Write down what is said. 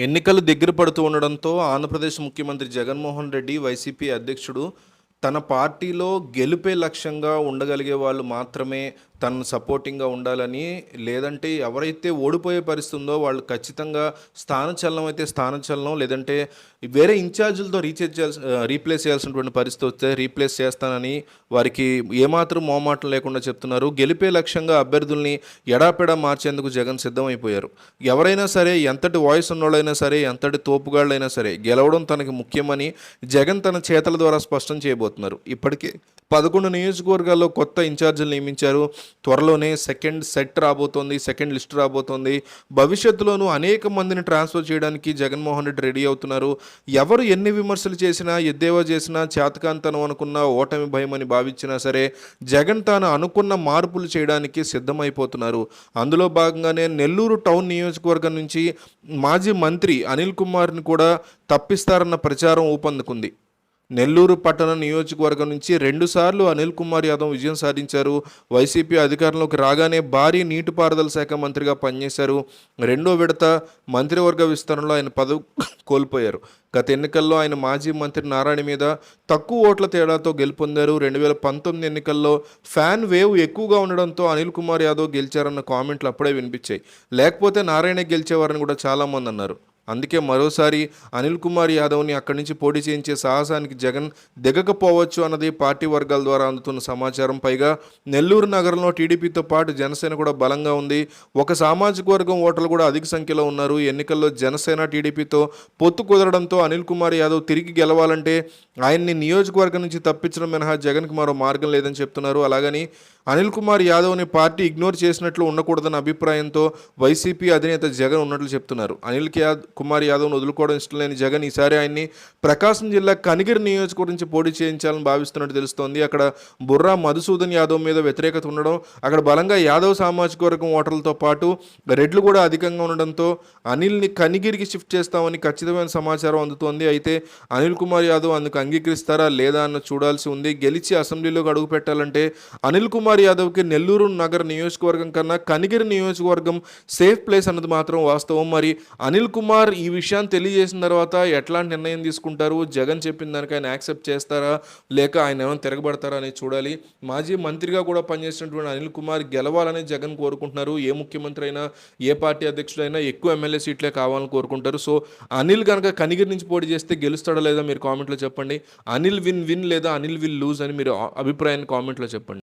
ఎన్నికలు దగ్గర పడుతూ ఉండడంతో ఆంధ్రప్రదేశ్ ముఖ్యమంత్రి జగన్మోహన్ రెడ్డి వైసీపీ అధ్యక్షుడు తన పార్టీలో గెలుపే లక్ష్యంగా ఉండగలిగే వాళ్ళు మాత్రమే తను సపోర్టింగ్గా ఉండాలని లేదంటే ఎవరైతే ఓడిపోయే పరిస్థితి ఉందో వాళ్ళు ఖచ్చితంగా స్థానచలనం అయితే స్థానచలనం లేదంటే వేరే ఇన్ఛార్జీలతో రీచేజ్ చేయాల్సి రీప్లేస్ చేయాల్సినటువంటి పరిస్థితి వస్తే రీప్లేస్ చేస్తానని వారికి ఏమాత్రం మోమాటం లేకుండా చెప్తున్నారు. గెలిపే లక్ష్యంగా అభ్యర్థుల్ని ఎడాపెడా మార్చేందుకు జగన్ సిద్ధమైపోయారు. ఎవరైనా సరే ఎంతటి వాయిస్ ఉన్నోళ్ళైనా సరే ఎంతటి తోపుగాళ్ళైనా సరే గెలవడం తనకి ముఖ్యమని జగన్ తన చేతల ద్వారా స్పష్టం చేయబోతున్నారు. ఇప్పటికే పదకొండు నియోజకవర్గాల్లో కొత్త ఇన్ఛార్జీలు నియమించారు. త్వరలోనే సెకండ్ సెట్ రాబోతోంది సెకండ్ లిస్ట్ రాబోతోంది. భవిష్యత్తులోనూ అనేక మందిని ట్రాన్స్ఫర్ చేయడానికి జగన్మోహన్ రెడ్డి రెడీ అవుతున్నారు. ఎవరు ఎన్ని విమర్శలు చేసినా ఎద్దేవా చేసినా చేతకాంతనం అనుకున్న ఓటమి భయం అని భావించినా సరే జగన్ తాను అనుకున్న మార్పులు చేయడానికి సిద్ధమైపోతున్నారు. అందులో భాగంగానే నెల్లూరు టౌన్ నియోజకవర్గం నుంచి మాజీ మంత్రి అనిల్ కుమార్ని కూడా తప్పిస్తారన్న ప్రచారం ఊపందుకుంది. నెల్లూరు పట్టణ నియోజకవర్గం నుంచి రెండుసార్లు అనిల్ కుమార్ యాదవ్ విజయం సాధించారు. వైసీపీ అధికారంలోకి రాగానే భారీ నీటిపారుదల శాఖ మంత్రిగా పనిచేశారు. రెండో విడత మంత్రివర్గ విస్తరణలో ఆయన పదవి కోల్పోయారు. గత ఎన్నికల్లో ఆయన మాజీ మంత్రి నారాయణ మీద తక్కువ ఓట్ల తేడాతో గెలుపొందారు. రెండు వేల పంతొమ్మిది ఎన్నికల్లో ఫ్యాన్ వేవ్ ఎక్కువగా ఉండడంతో అనిల్ కుమార్ యాదవ్ గెలిచారన్న కామెంట్లు అప్పుడే వినిపించాయి. లేకపోతే నారాయణ గెలిచేవారని కూడా చాలామంది అన్నారు. అందుకే మరోసారి అనిల్ కుమార్ యాదవ్ని అక్కడి నుంచి పోటీ చేయించే సాహసానికి జగన్ దిగకపోవచ్చు అన్నది పార్టీ వర్గాల ద్వారా అందుతున్న సమాచారం. పైగా నెల్లూరు నగరంలో టీడీపీతో పాటు జనసేన కూడా బలంగా ఉంది. ఒక సామాజిక వర్గం ఓటర్లు కూడా అధిక సంఖ్యలో ఉన్నారు. ఎన్నికల్లో జనసేన టీడీపీతో పొత్తు కుదరడంతో అనిల్ కుమార్ యాదవ్ తిరిగి గెలవాలంటే ఆయన్ని నియోజకవర్గం నుంచి తప్పించడం మినహా జగన్కి మరో మార్గం లేదని చెప్తున్నారు. అలాగని అనిల్ కుమార్ యాదవ్ని పార్టీ ఇగ్నోర్ చేసినట్లు ఉండకూడదన్న అభిప్రాయంతో వైసీపీ అధినేత జగన్ ఉన్నట్లు చెప్తున్నారు. అనిల్ యాదవ్ కుమార్ యాదవ్ను వదులుకోవడం ఇష్టం లేని జగన్ ఈసారి ఆయన్ని ప్రకాశం జిల్లా కనిగిరి నియోజకవర్గం నుంచి పోటీ చేయించాలని భావిస్తున్నట్టు తెలుస్తోంది. అక్కడ బుర్రా మధుసూదన్ యాదవ్ మీద వ్యతిరేకత ఉండడం అక్కడ బలంగా యాదవ్ సామాజిక వర్గం ఓటర్లతో పాటు రెడ్లు కూడా అధికంగా ఉండడంతో అనిల్ని కనిగిరికి షిఫ్ట్ చేస్తామని ఖచ్చితమైన సమాచారం అందుతోంది. అయితే అనిల్ కుమార్ యాదవ్ అందుకు అంగీకరిస్తారా లేదా అన్న చూడాల్సి ఉంది. గెలిచి అసెంబ్లీలోకి అడుగు పెట్టాలంటే అనిల్ కుమార్ యాదవ్కి నెల్లూరు నగర నియోజకవర్గం కన్నా కనిగిరి నియోజకవర్గం సేఫ్ ప్లేస్ అన్నది మాత్రం వాస్తవం. మరి అనిల్ కుమార్ కుమార్ ఈ విషయాన్ని తెలియజేసిన తర్వాత ఎట్లాంటి నిర్ణయం తీసుకుంటారు? జగన్ చెప్పిన దానికి ఆయన యాక్సెప్ట్ చేస్తారా? లేక ఆయన ఏమైనా తిరగబడతారా అనేది చూడాలి. మాజీ మంత్రిగా కూడా పనిచేసినటువంటి అనిల్ కుమార్ గెలవాలని జగన్ కోరుకుంటున్నారు. ఏ ముఖ్యమంత్రి అయినా ఏ పార్టీ అధ్యక్షుడైనా ఎక్కువ ఎమ్మెల్యే సీట్లే కావాలని కోరుకుంటారు. సో అనిల్ కనుక కనిగిరి నుంచి పోటీ చేస్తే గెలుస్తాడా లేదా మీరు కామెంట్లో చెప్పండి. అనిల్ విన్ విన్ లేదా అనిల్ విల్ లూజ్ అని మీరు అభిప్రాయాన్ని కామెంట్లో చెప్పండి.